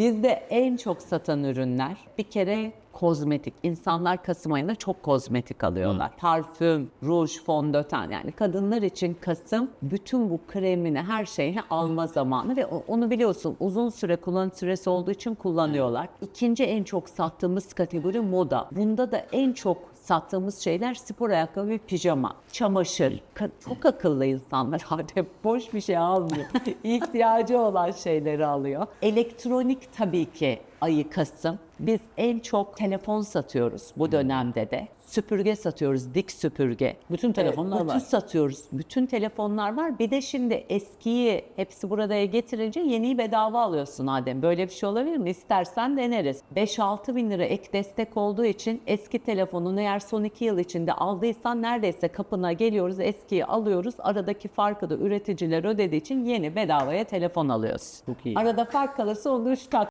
Bizde en çok satan ürünler bir kere kozmetik. İnsanlar Kasım ayında çok kozmetik alıyorlar. Parfüm, ruj, fondöten yani kadınlar için Kasım bütün bu kremini her şeyini alma zamanı ve onu biliyorsun uzun süre kullanım süresi olduğu için kullanıyorlar. İkinci en çok sattığımız kategori moda. Bunda da en çok sattığımız şeyler spor ayakkabı ve pijama, çamaşır. Ka- Çok akıllı insanlar hadi boş bir şey almıyor. İhtiyacı olan şeyleri alıyor. Elektronik tabii ki ayı Kasım. Biz en çok telefon satıyoruz bu dönemde de. Süpürge satıyoruz, dik süpürge. Bütün telefonlar Ütü var. satıyoruz. Bütün telefonlar var. Bir de şimdi eskiyi hepsi buradaya getirince yeniyi bedava alıyorsun Adem. Böyle bir şey olabilir mi? İstersen deneriz. 5-6 bin lira ek destek olduğu için eski telefonunu eğer son 2 yıl içinde aldıysan neredeyse kapına geliyoruz, eskiyi alıyoruz. Aradaki farkı da üreticiler ödediği için yeni bedavaya telefon alıyorsun. Çok iyi. Arada fark kalırsa onu 3 kat